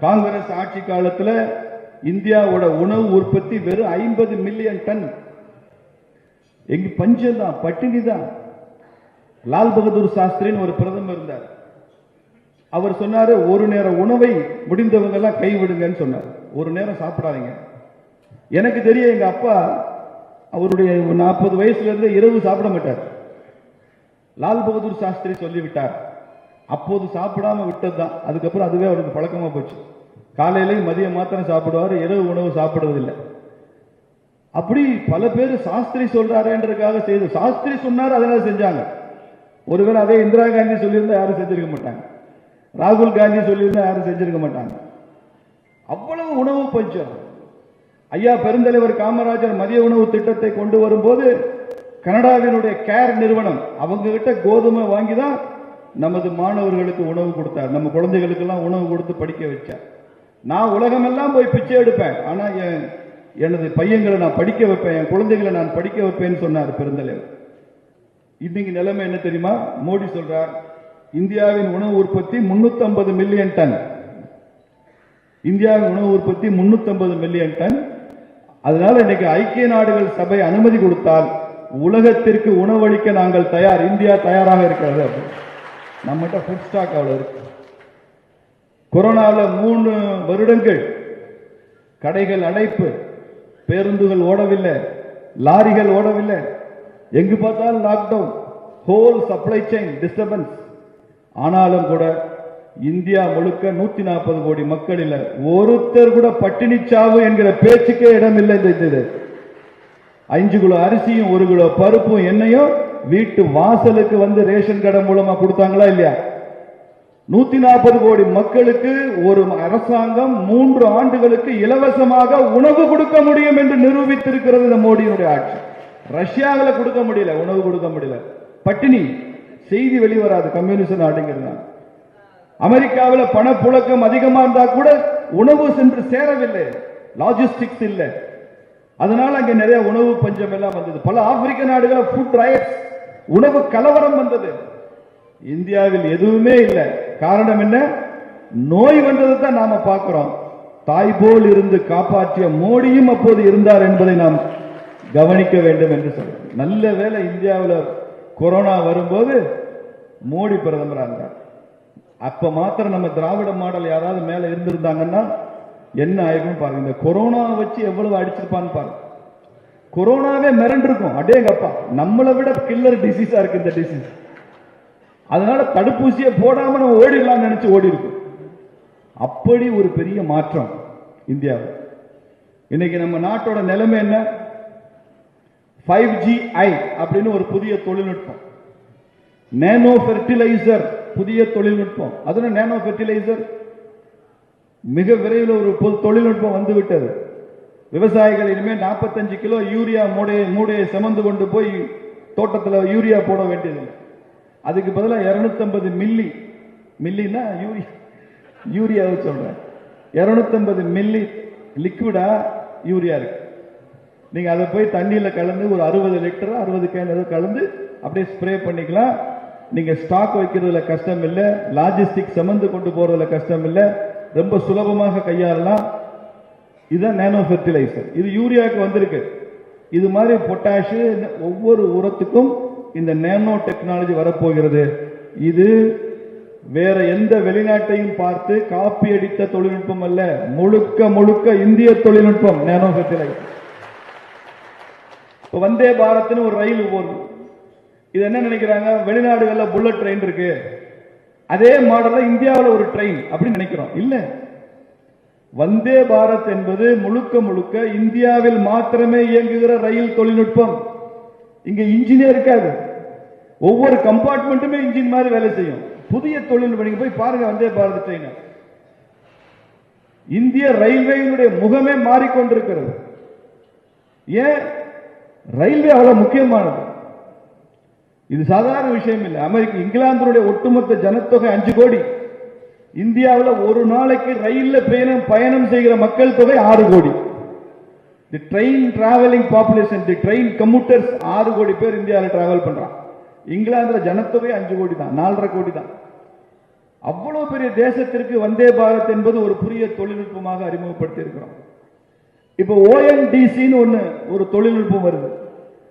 காங்கிரஸ் ஆட்சி காலத்தில் இந்தியாவோட உணவு உற்பத்தி வெறும் ஐம்பது மில்லியன் டன். எங்க பஞ்சம் தான் பட்டினி தான். லால் பகதூர் சாஸ்திரின்னு ஒரு பிரதமர் இருந்தார். அவர் சொன்னாரு ஒரு நேர உணவை முடிந்தவங்க எல்லாம் கைவிடுங்கன்னு சொன்னார். ஒரு நேரம் சாப்பிடாதீங்க. எனக்கு தெரியும் எங்க அப்பா அவருடைய நாற்பது வயசுல இருந்து இரவு சாப்பிட மாட்டார். லால் பகதூர் சாஸ்திரி சொல்லிவிட்டார் அப்போது சாப்பிடாம விட்டது தான் அதுக்கப்புறம் அதுவே அவருக்கு பழக்கமா போச்சு. காலையிலையும் மதியம் மாத்திரம் சாப்பிடுவார் இரவு உணவு சாப்பிடுவதில்லை. அப்படி பல பேர் சாஸ்திரி சொல்றாருன்றதுக்காக செய்து சாஸ்திரி சொன்னார் அதனால செஞ்சாங்க. ஒருவேளை அதே இந்திரா காந்தி சொல்லியிருந்தா யாரும் செஞ்சிருக்க மாட்டாங்க. ராகுல் காந்தி சொல்லியிருந்தா யாரும் செஞ்சிருக்க மாட்டாங்க. அவ்வளவு உணவு பஞ்சம் ஐயா பெருந்தலைவர் காமராஜர் மதிய உணவு திட்டத்தை கொண்டு வரும்போது கனடாவினுடைய கேர் நிறுவனம் அவங்க கிட்ட கோதுமை வாங்கி தான் நமது மாணவர்களுக்கு உணவு கொடுத்தார். நம்ம குழந்தைகளுக்கெல்லாம் உணவு கொடுத்து படிக்க வச்சார். நான் உலகமெல்லாம் போய் பிச்சை எடுப்பேன். ஆனா என் எனது பையன்களை நான் படிக்க வைப்பேன். என் குழந்தைகளை நான் படிக்க வைப்பேன்னு சொன்னார் பெருந்தலைவர். இன்னைக்கு நிலைமை என்ன தெரியுமா? மோடி சொல்றார் இந்தியாவின் உணவு உற்பத்தி 350 மில்லியன் டன். இந்தியாவின் உணவு உற்பத்தி 350 மில்லியன் டன். அதனால இன்னைக்கு ஐக்கிய நாடுகள் சபை அனுமதி கொடுத்தால் உலகத்திற்கு உணவளிக்க நாங்கள் தயார். இந்தியா தயாராக இருக்கிறது அப்படின்னு. நம்மகிட்ட ஃபுட் ஸ்டாக் அவ்வளோ இருக்கு. கொரோனாவில் மூணு வருடங்கள் கடைகள் அடைப்பு பேருந்துகள் ஓடவில்லை லாரிகள் ஓடவில்லை. எங்கு பார்த்தாலும் lockdown whole supply chain disturbance ஆனாலும் கூட இந்தியா முழுக்க நூத்தி நாற்பது கோடி மக்கள் இல்ல ஒருத்தர் கூட பட்டினி சாவு என்கிற பேச்சுக்கே இடம் இல்லை இந்த இது. அஞ்சு கிலோ அரிசியும் ஒரு கிலோ பருப்பும் எண்ணெயும் வீட்டு வாசலுக்கு வந்து ரேஷன் கடை மூலமா கொடுத்தாங்களா இல்லையா? நூத்தி நாற்பது கோடி மக்களுக்கு ஒரு அரசாங்கம் மூன்று ஆண்டுகளுக்கு இலவசமாக உணவு கொடுக்க முடியும் என்று நிரூபித்திருக்கிறது இந்த மோடியினுடைய ஆட்சி. ரஷ்யாவில் கொடுக்க முடியல உணவு கொடுக்க முடியல. பட்டினி செய்தி வெளிவராது கம்யூனிஸ்ட் நாடுங்கிறதுனால அமெரிக்காவில் பணப்புழக்கம் அதிகமா இருந்தா கூட உணவு சென்று சேரவில்லை லாஜிஸ்டிக்ஸ் இல்லை. அதனால அங்க நிறைய உணவு பஞ்சம் எல்லாம் வந்தது. பல ஆப்பிரிக்க நாடுகள் ஃபுட் ரயட்ஸ் உணவு கலவரம் வந்தது. இந்தியாவில் எதுவுமே இல்லை. காரணம் என்ன? நோய் வந்தது தான் நாம பார்க்கிறோம். தாய் போல் இருந்து காப்பாற்றிய மோடியும் அப்போது இருந்தார் என்பதை நாம் கவனிக்க வேண்டும் என்று சொல்றோம். நல்ல வேளை இந்தியாவில் கொரோனா வரும்போது மோடி பிரதமராக இருந்தார். அப்ப மாத்திரம் நம்ம திராவிட மாடல் யாராவது மேல இருந்திருந்தாங்கன்னா என்ன ஆயிருக்கும் பாருங்க. இந்த கொரோனா வச்சு எவ்வளவு அடிச்சிருப்பான்னு பாருங்க. கொரோனாவே மிரண்டு இருக்கும் அடேங்கப்பா நம்மளை விட கில்லர் டிசீஸா இருக்கு இந்த டிசீஸ் அதனால தடுப்பூசியை போடாம நம்ம ஓடிடலாம் நினைச்சு ஓடி இருக்கும் அப்படி ஒரு பெரிய மாற்றம் இந்தியாவில் இன்னைக்கு நம்ம நாட்டோட நிலைமை என்ன? ஃபைவ் ஜி ஐ அப்படின்னு ஒரு புதிய தொழில்நுட்பம். நேனோ ஃபெர்டிலைசர் புதிய தொழில்நுட்பம். அதுல நேனோ ஃபெர்டிலைசர் மிக விரைவில் ஒரு பொது தொழில்நுட்பம் வந்து விட்டது விவசாயிகள் இனிமேல் 45 கிலோ யூரியா மூடையை மூடையை சுமந்து கொண்டு போய் தோட்டத்தில் யூரியா போட வேண்டியதில்லை. அதுக்கு பதிலாக 250 மில்லி மில்லினா யூரியா யூரியாவை சொல்கிறேன் இரநூத்தம்பது மில்லி லிக்விடா யூரியா இருக்கு. நீங்கள் அதை போய் தண்ணியில் கலந்து ஒரு அறுபது லிட்டர் அறுபது கேன் ஏதோ கலந்து அப்படியே ஸ்ப்ரே பண்ணிக்கலாம். நீங்கள் ஸ்டாக் வைக்கிறதுல கஷ்டம் இல்லை லாஜிஸ்டிக் சுமந்து கொண்டு போகிறதுல கஷ்டம் இல்லை ரொம்ப சுலபமாக கையாளலாம். இதுதான் நேனோ ஃபெர்டிலைசர் இது யூரியாவுக்கு வந்திருக்கு. இது மாதிரி பொட்டாஷு ஒவ்வொரு உரத்துக்கும் இந்த நேனோ டெக்னாலஜி வரப்போகிறது. இது வேற எந்த வெளிநாட்டையும் பார்த்து காப்பி அடித்த தொழில்நுட்பம் அல்ல. முழுக்க முழுக்க இந்திய தொழில்நுட்பம் நேனோ ஃபெர்டிலைசர் இப்போ வந்தே பாரத்னு ஒரு ரயில் போகுது. இது என்ன நினைக்கிறாங்க? வெளிநாடுகளில் புல்லட் ட்ரெயின் இருக்கு. அதே மாடலில் இந்தியாவில் ஒரு ட்ரெயின் அப்படின்னு நினைக்கிறோம். இல்லை. வந்தே பாரத் என்பது முழுக்க முழுக்க இந்தியாவில் மாத்திரமே இயங்குகிற ரயில் தொழில்நுட்பம். இங்க இன்ஜினியர் இருக்காது ஒவ்வொரு கம்பார்ட்மெண்ட்டுமே இன்ஜின் மாதிரி வேலை செய்யும். புதிய தொழில்நுட்பம் நீங்க போய் பாருங்க வந்தே பாரத் ட்ரெயின் இந்திய ரயில்வேயினுடைய முகமே மாறிக்கொண்டிருக்கிறது. ஏன்? ரயில்வே அவ்வளவு முக்கியமானது. இது சாதாரண விஷயம் இல்லை. அமெரிக்க இங்கிலாந்தினுடைய ஒட்டுமொத்த ஜனத்தொகை அஞ்சு கோடி. இந்தியாவில் ஒரு நாளைக்கு ரயிலில் பயணம் பயணம் செய்கிற மக்கள் தொகை ஆறு கோடி. The train travelling population the train commuters ஆறு கோடி பேர் இந்தியாவில் டிராவல் பண்ணுறான் இங்கிலாந்தில் ஜனத்தொகை அஞ்சு கோடி தான் நாலரை கோடி தான். அவ்வளோ பெரிய தேசத்திற்கு வந்தே பாரத் என்பது ஒரு புதிய தொழில்நுட்பமாக அறிமுகப்படுத்தி இருக்கிறோம். இப்போ ஓஎன்டிசின்னு ஒன்று ஒரு தொழில்நுட்பம் வருது.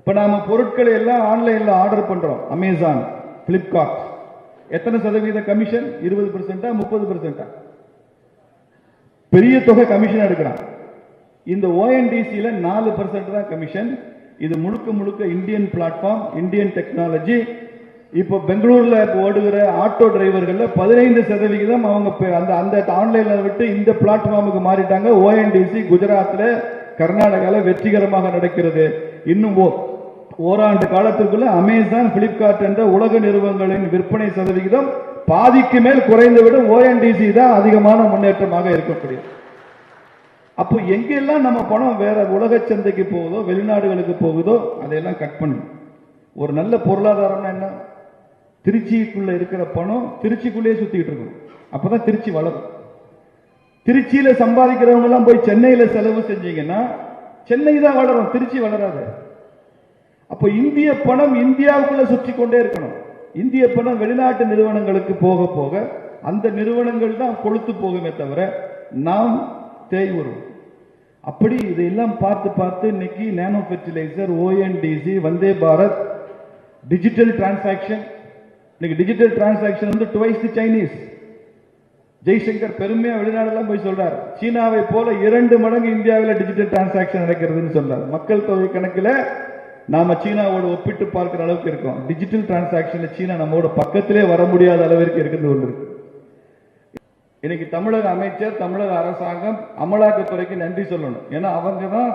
இப்போ நாம் பொருட்களை எல்லாம் ஆன்லைனில் ஆர்டர் பண்ணுறோம் அமேசான் ஃப்ளிப்கார்ட் எத்தனை சதவீத கமிஷன் இருபது பெர்சென்டா முப்பது பெர்சென்டா பெரிய தொகை கமிஷன் எடுக்கிறான். இந்த ஓஎன்டிசியில நாலு பர்சன்ட் தான் கமிஷன் இது முழுக்க முழுக்க இந்தியன் பிளாட்ஃபார்ம் இந்தியன் டெக்னாலஜி இப்போ பெங்களூர்ல இப்போ ஓடுகிற ஆட்டோ டிரைவர்கள்ல பதினைந்து சதவிகிதம் அவங்க அந்த அந்த ஆன்லைன்ல விட்டு இந்த பிளாட்ஃபார்முக்கு மாறிட்டாங்க. ஓஎன்டிசி குஜராத்ல கர்நாடகாவில் வெற்றிகரமாக நடக்கிறது. இன்னும் ஓ- ஓராண்டு காலத்திற்குள்ள அமேசான் பிளிப்கார்ட் என்ற உலக நிறுவனங்களின் விற்பனை சதவிகிதம் பாதிக்கு மேல் குறைந்துவிடும். ஓஎன்டிசி தான் அதிகமான முன்னேற்றமாக இருக்கக்கூடியது அப்போ எங்கெல்லாம் நம்ம பணம் வேற உலக சந்தைக்கு போகுதோ வெளிநாடுகளுக்கு போகுதோ அதையெல்லாம் கட் பண்ணணும் ஒரு நல்ல பொருளாதாரம்னா என்ன? திருச்சிக்குள்ள இருக்கிற பணம் திருச்சிக்குள்ளேயே சுத்திக்கிட்டு இருக்கணும். அப்பதான் திருச்சி வளரும். திருச்சியில சம்பாதிக்கிறவங்க எல்லாம் போய் சென்னையில செலவு செஞ்சீங்கன்னா சென்னை தான் வளரும். திருச்சி வளராது. அப்போ இந்திய பணம் இந்தியாவுக்குள்ள சுற்றி கொண்டே இருக்கணும். இந்திய பணம் வெளிநாட்டு நிறுவனங்களுக்கு போக போக அந்த நிறுவனங்கள் தான் கொளுத்து போகுமே தவிர நாம் தேய்வரும் அப்படி இதையெல்லாம் பார்த்து பார்த்து இன்னைக்கு nano fertiliser ONDC Vande Bharat digital transaction இன்னைக்கு டிஜிட்டல் டிரான்சாக்ஷன் வந்து டுவைஸ் தி சைனீஸ் ஜெய்சங்கர் பெருமையா வெளிநாடெல்லாம் போய் சொல்றார். சீனாவை போல இரண்டு மடங்கு இந்தியாவில் டிஜிட்டல் டிரான்சாக்ஷன் நடக்கிறதுன்னு சொல்றார். மக்கள் தொகை கணக்கில் நாம சீனாவோட ஒப்பிட்டு பார்க்கிற அளவுக்கு இருக்கோம். டிஜிட்டல் டிரான்சாக்ஷன்ல சீனா நம்மோட பக்கத்திலே வர முடியாத அளவிற்கு இருக்குது ஒன்று இன்னைக்கு தமிழக அமைச்சர் தமிழக அரசாங்கம் அமலாக்கத்துறைக்கு நன்றி சொல்லணும். ஏன்னா அவங்க தான்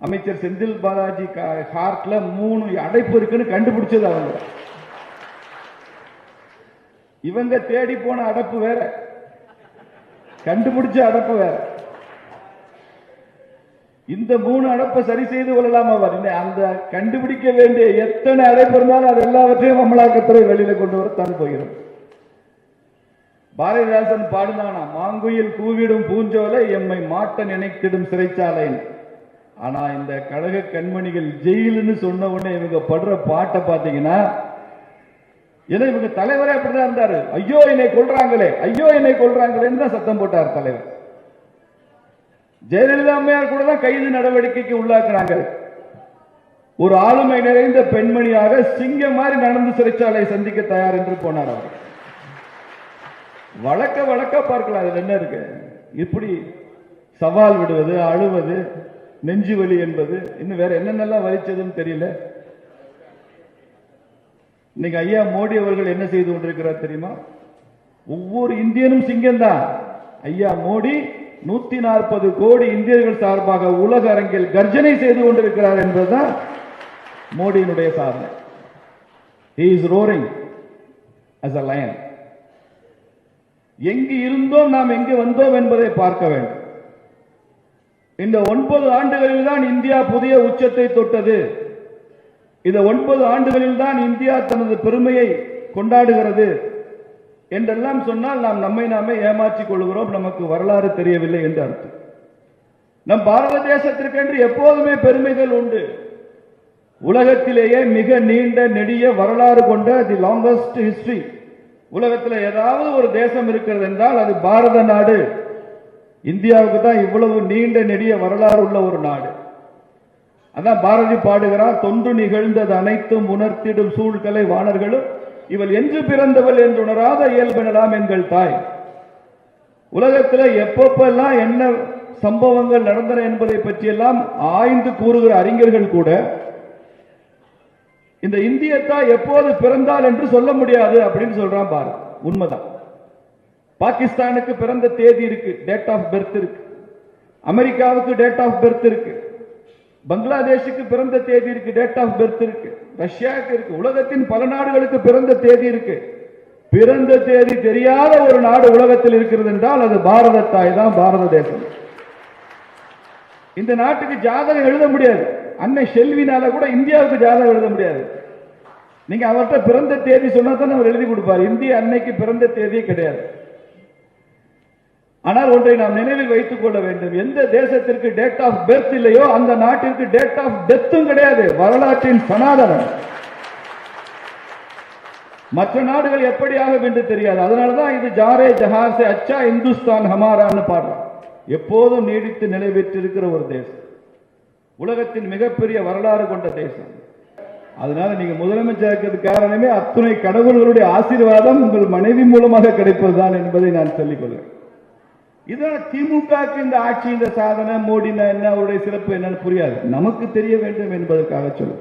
அமைச்சர் செந்தில் பாலாஜி ஹார்ட்ல மூணு அடைப்பு இருக்குன்னு கண்டுபிடிச்சது அவங்க. இவங்க தேடி போன அடப்பு வேற. கண்டுபிடிச்ச அடப்பு வேற. இந்த மூணு அடப்பை சரி செய்து கொள்ளலாம் அவர். அந்த கண்டுபிடிக்க வேண்டிய எத்தனை அடைப்பு இருந்தாலும் அது எல்லாவற்றையும் அமலாக்கத்துறை வெளியில கொண்டு வரத்தான் போகிறோம் பாரதிதாசன் பாடினானா மாங்குயில் கூவிடும் பூஞ்சோலை எம்மை மாட்ட நினைத்திடும் சிறைச்சாலை ஆனா இந்த கழக கண்மணிகள் ஜெயிலுன்னு சொன்ன உடனே இவங்க படுற பாட்டை பாத்தீங்கன்னா ஏன்னா இவங்க தலைவரே அப்படிதான் இருந்தாரு. ஐயோ என்னை கொல்றாங்களே ஐயோ என்னை கொல்றாங்களேன்னு தான் சத்தம் போட்டார் தலைவர். ஜெயலலிதா அம்மையார் கூட தான் கைது நடவடிக்கைக்கு உள்ளாக்குறாங்க. ஒரு ஆளுமை நிறைந்த பெண்மணியாக சிங்கம் மாதிரி நடந்து சிறைச்சாலை சந்திக்க தயார் என்று போனார் அவர். வழக்க வழக்க பார்க்கலாம் அதுல என்ன இருக்கு? இப்படி சவால் விடுவது அழுவது நெஞ்சு வலி என்பது இன்னும் வேற என்னென்னலாம் வலிச்சதுன்னு தெரியல. இன்னைக்கு ஐயா மோடி அவர்கள் என்ன செய்து கொண்டிருக்கிறார் தெரியுமா? ஒவ்வொரு இந்தியனும் சிங்கம் தான் ஐயா மோடி நூத்தி நாற்பது கோடி இந்தியர்கள் சார்பாக உலக அரங்கில் கர்ஜனை செய்து கொண்டிருக்கிறார் என்பதுதான் மோடியினுடைய சாதனை. He is roaring as a lion எங்கு இருந்தோம் நாம் எங்கு வந்தோம் என்பதை பார்க்க வேண்டும். இந்த ஒன்பது ஆண்டுகளில் தான் இந்தியா புதிய உச்சத்தை தொட்டது. இந்த ஒன்பது ஆண்டுகளில் தான் இந்தியா தனது பெருமையை கொண்டாடுகிறது. என்றெல்லாம் சொன்னால் நாம் நம்மை நாமே ஏமாற்றிக் கொள்கிறோம். நமக்கு வரலாறு தெரியவில்லை என்று அர்த்தம். நம் பாரத தேசத்திற்கென்று எப்போதுமே பெருமைகள் உண்டு. உலகத்திலேயே மிக நீண்ட நெடிய வரலாறு கொண்ட தி லாங்கஸ்ட் ஹிஸ்டரி உலகத்தில் ஏதாவது ஒரு தேசம் இருக்கிறது என்றால் அது பாரத நாடு. இந்தியாவுக்கு தான் இவ்வளவு நீண்ட நெடிய வரலாறு உள்ள ஒரு நாடு. அதான் பாரதி பாடுகிறார் தொன்று நிகழ்ந்தது அனைத்தும் உணர்த்திடும் சூழ்கலை வாணர்களும் இவள் என்று பிறந்தவள் என்று உணராத இயல்பினலாம் எங்கள் தாய். உலகத்தில் எப்பப்பெல்லாம் என்ன சம்பவங்கள் நடந்தன என்பதை பற்றியெல்லாம் ஆய்ந்து கூறுகிற அறிஞர்கள் கூட இந்த இந்திய தாய் எப்போது பிறந்தாள் என்று சொல்ல முடியாது அப்படின்னு சொல்றான் பாரு உண்மைதான். பாகிஸ்தானுக்கு பிறந்த தேதி இருக்கு டேட் ஆஃப் பர்த் இருக்கு. அமெரிக்காவுக்கு டேட் ஆஃப் பர்த் இருக்கு. பங்களாதேஷுக்கு பிறந்த தேதி இருக்கு டேட் ஆஃப் பர்த் இருக்கு. ரஷ்யாவுக்கு இருக்கு உலகத்தின் பல நாடுகளுக்கு பிறந்த தேதி இருக்கு. பிறந்த தேதி தெரியாத ஒரு நாடு உலகத்தில் இருக்கிறது என்றால் அது பாரத தாய் தான் பாரத தேசம். இந்த நாட்டுக்கு ஜாதகம் எழுத முடியாது. அன்னை செல்வினால கூட இந்தியாவுக்கு ஜாதகம் எழுத முடியாது. நீங்க அவர்கிட்ட பிறந்த தேதி சொன்னா தான் அவர் எழுதி கொடுப்பார். இந்திய அன்னைக்கு பிறந்த தேதியே கிடையாது. ஆனால் ஒன்றை நாம் நினைவில் வைத்துக் கொள்ள வேண்டும். எந்த தேசத்திற்கு டேட் ஆஃப் பெர்த் இல்லையோ அந்த நாட்டிற்கு டேட் ஆஃப் டெத்தும் கிடையாது. வரலாற்றின் சனாதனம். மற்ற நாடுகள் எப்படியாக என்று தெரியாது. அதனாலதான் இது ஜாரே ஜஹாசே அச்சா இந்துஸ்தான் ஹமாரான்னு பாடுறோம் எப்போதும் நீடித்து நிலை பெற்றிருக்கிற ஒரு தேசம். உலகத்தின் மிகப்பெரிய வரலாறு கொண்ட தேசம். அதனால நீங்க முதலமைச்சர் காரணமே அத்துணை கடவுள்களுடைய ஆசீர்வாதம் உங்கள் மனைவி மூலமாக கிடைப்பதுதான் என்பதை நான் சொல்லிக் இதான் திமுகக்கு இந்த ஆட்சியின் இந்த சாதனை மோடினா என்ன அவருடைய சிறப்பு என்னன்னு புரியாது. நமக்கு தெரிய வேண்டும் என்பதற்காக சொல்லும்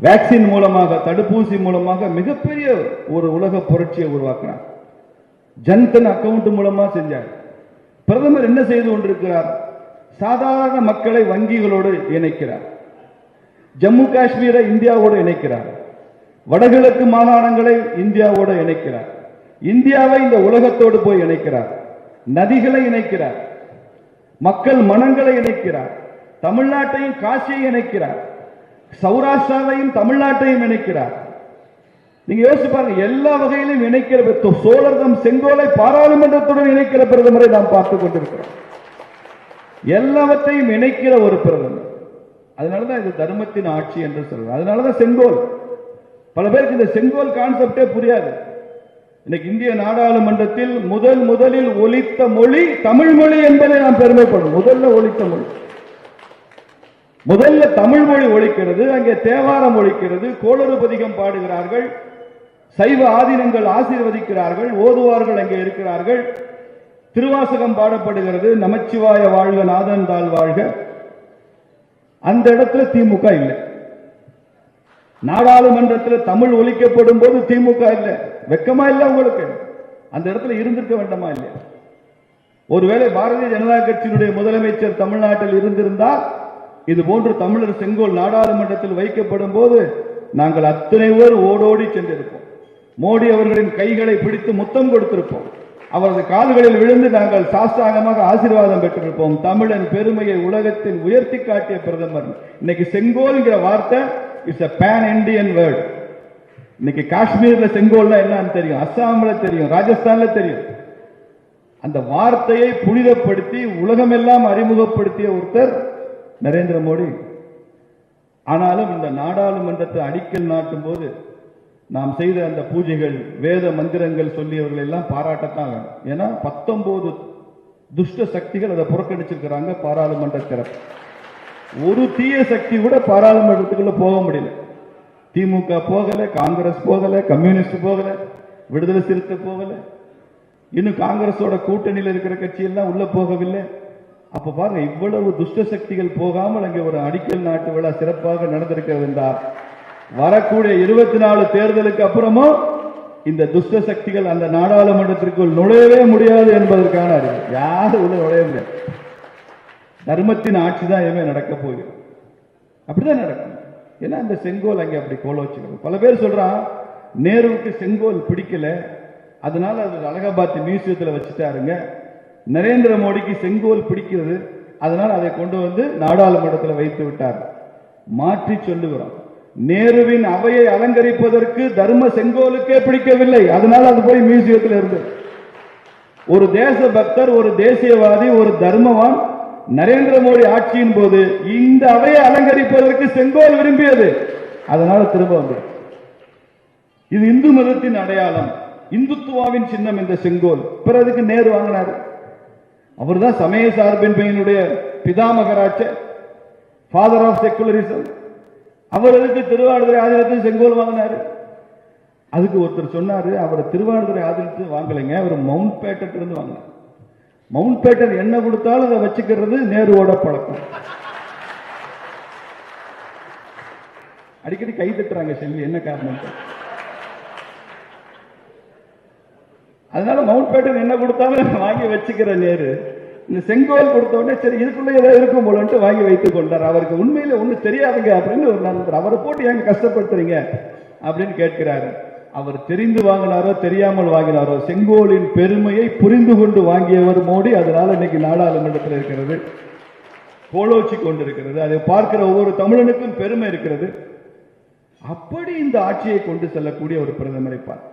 வேக்சின் மூலமாக தடுப்பூசி மூலமாக மிகப்பெரிய ஒரு உலக புரட்சியை உருவாக்கினார் ஜன்தன் அக்கவுண்ட் மூலமா செஞ்சார். பிரதமர் என்ன செய்து கொண்டிருக்கிறார்? சாதாரண மக்களை வங்கிகளோடு இணைக்கிறார். ஜம்மு காஷ்மீரை இந்தியாவோடு இணைக்கிறார். வடகிழக்கு மாகாணங்களை இந்தியாவோடு இணைக்கிறார். இந்தியாவை இந்த உலகத்தோடு போய் இணைக்கிறார். நதிகளை இணைக்கிறார். மக்கள் மனங்களை இணைக்கிறார். தமிழ்நாட்டையும் காசியை இணைக்கிறார். சௌராஷ்டிராவையும் தமிழ்நாட்டையும் இணைக்கிறார். நீங்க யோசிச்சு பாருங்க எல்லா வகையிலும் இணைக்கிற சோழர்தம் செங்கோலை பாராளுமன்றத்துடன் இணைக்கிற பிரதமரை நாம் பார்த்துக் கொண்டிருக்கிறோம். எல்லாவற்றையும் இணைக்கிற ஒரு பிரதமர். அதனாலதான் இது தர்மத்தின் ஆட்சி என்று சொல்றோம் அதனாலதான் செங்கோல். பல பேருக்கு இந்த செங்கோல் கான்செப்டே புரியாது. இன்னைக்கு இந்திய நாடாளுமன்றத்தில் முதல் முதலில் ஒலித்த மொழி தமிழ் மொழி என்பதை நாம் பெருமைப்படும் முதல்ல ஒலித்த மொழி. முதல்ல தமிழ் மொழி ஒழிக்கிறது அங்கே தேவாரம் ஒழிக்கிறது கோளறு பதிகம் பாடுகிறார்கள் சைவ ஆதீனங்கள் ஆசீர்வதிக்கிறார்கள் ஓதுவார்கள் அங்கே இருக்கிறார்கள். திருவாசகம் பாடப்படுகிறது நமச்சிவாய வாழ்க நாதன் தாள் வாழ்க. அந்த இடத்துல திமுக இல்லை. நாடாளுமன்றத்தில் தமிழ் ஒழிக்கப்படும் போது திமுக இல்லை. வெக்கமா இல்லை உங்களுக்கு? அந்த இடத்துல இருந்திருக்க வேண்டாமா இல்லையா? ஒருவேளை பாரதிய ஜனதா கட்சியினுடைய முதலமைச்சர் தமிழ்நாட்டில் இருந்திருந்தால் இது போன்று தமிழர் செங்கோல் நாடாளுமன்றத்தில் வைக்கப்படும் போது நாங்கள் அத்தனை பேர் ஓடோடி சென்றிருப்போம். மோடி அவர்களின் கைகளை பிடித்து முத்தம் கொடுத்திருப்போம். அவரது கால்களில் விழுந்து நாங்கள் சாஸ்தாகமாக ஆசீர்வாதம் பெற்றிருப்போம். தமிழன் பெருமையை உலகத்தில் உயர்த்தி காட்டிய பிரதமர். இன்னைக்கு செங்கோல்ங்கிற வார்த்தை it's a pan Indian word இன்னைக்கு காஷ்மீர்ல செங்கோல்னா என்னன்னு தெரியும். அஸ்ஸாம்ல தெரியும். ராஜஸ்தான்ல தெரியும். அந்த வார்த்தையை புனிதப்படுத்தி உலகமெல்லாம் அறிமுகப்படுத்திய ஒருத்தர் நரேந்திர மோடி. ஆனாலும் இந்த நாடாளுமன்றத்தை அடிக்கல் நாட்டும் போது நாம் செய்த அந்த பூஜைகள் வேத மந்திரங்கள் சொல்லியவர்கள் எல்லாம் பாராட்டத்தான் வேணும் ஏன்னா பத்தொன்பது துஷ்ட சக்திகள் அதை புறக்கணிச்சிருக்கிறாங்க பாராளுமன்றத்தில் ஒரு தீய சக்தி கூட பாராளுமன்றத்துக்குள்ள போக முடியல. திமுக போகல காங்கிரஸ் போகல கம்யூனிஸ்ட் போகல விடுதலை சிறுத்தை போகல. இன்னும் காங்கிரஸோட கூட்டணியில் இருக்கிற கட்சியெல்லாம் உள்ளே உள்ள போகவில்லை. அப்ப பாருங்க இவ்வளவு துஷ்ட சக்திகள் போகாமல் அங்கே ஒரு அடிக்கல் நாட்டு விழா சிறப்பாக நடந்திருக்கிறது என்றால் வரக்கூடிய இருபத்தி நாலு தேர்தலுக்கு அப்புறமும் இந்த துஷ்ட சக்திகள் அந்த நாடாளுமன்றத்திற்குள் நுழையவே முடியாது என்பதற்கான அறிவு. யாரும் உள்ள நுழைய முடியாது தர்மத்தின் ஆட்சி தான் எதுவுமே நடக்க போகுது அப்படிதான் நடக்கும். ஏன்னா இந்த செங்கோல் அங்கே அப்படி கோல வச்சுக்கணும் பல பேர் சொல்கிறான் நேருவுக்கு செங்கோல் பிடிக்கல. அதனால அது அலகாபாத் மியூசியத்தில் வச்சுட்டாருங்க. நரேந்திர மோடிக்கு செங்கோல் பிடிக்கிறது. அதனால் அதை கொண்டு வந்து நாடாளுமன்றத்தில் வைத்து விட்டார். மாற்றி சொல்லுகிறோம். நேருவின் அவையை அலங்கரிப்பதற்கு தர்ம செங்கோலுக்கே பிடிக்கவில்லை. அதனால் அது போய் மியூசியத்தில் இருந்தது. ஒரு தேச பக்தர் ஒரு தேசியவாதி ஒரு தர்மவான் நரேந்திர மோடி ஆட்சியின் போது இந்த அவையை அலங்கரிப்பதற்கு செங்கோல் விரும்பியது. அதனால திரும்ப வந்தது இது இந்து மதத்தின் அடையாளம். இந்துத்துவாவின் சின்னம் என்ற செங்கோல். பிறகு நேரு வாங்கினார். அவர்தான் சமய சார்பின் பையனுடைய பிதாமகராட்ச ஃபாதர் ஆஃப் செக்குலரிசம் அவர் எதுக்கு திருவாடுதுறை ஆதீனத்தில் செங்கோல் வாங்கினாரு. அதுக்கு ஒருத்தர் சொன்னாரு அவர் திருவாடுதுறை ஆதீனத்தில் வாங்கலைங்க. அவர் மவுண்ட் பேட்டட் இருந்து வாங்கினார். மவுண்ட் பேட்டன் என்ன கொடுத்தாலும் அதை வச்சுக்கிறது நேருவோட பழக்கம். அடிக்கடி கை தட்டுறாங்க செல்வி என்ன காரணம்? அதனால மவுண்ட் பேட்டன் என்ன கொடுத்தாலும் வாங்கி வச்சுக்கிற நேரு இந்த செங்கோல் கொடுத்த உடனே சரி இதுக்குள்ள ஏதோ இருக்கும் போலன்ட்டு வாங்கி வைத்துக் கொண்டார். அவருக்கு உண்மையில ஒன்றும் தெரியாதுங்க அப்படின்னு ஒரு நண்பர் அவரை போட்டு ஏங்க கஷ்டப்படுத்துறீங்க அப்படின்னு கேட்கிறாரு. அவர் தெரிந்து வாங்கினாரோ தெரியாமல் வாங்கினாரோ செங்கோலின் பெருமையை புரிந்து கொண்டு வாங்கியவர் மோடி. அதனால இன்னைக்கு நாடாளுமன்றத்தில் இருக்கிறது. கோலோச்சி கொண்டிருக்கிறது. அதை பார்க்கிற ஒவ்வொரு தமிழனுக்கும் பெருமை இருக்கிறது. அப்படி இந்த ஆட்சியை கொண்டு செல்லக்கூடிய ஒரு பிரதமரை பார்க்க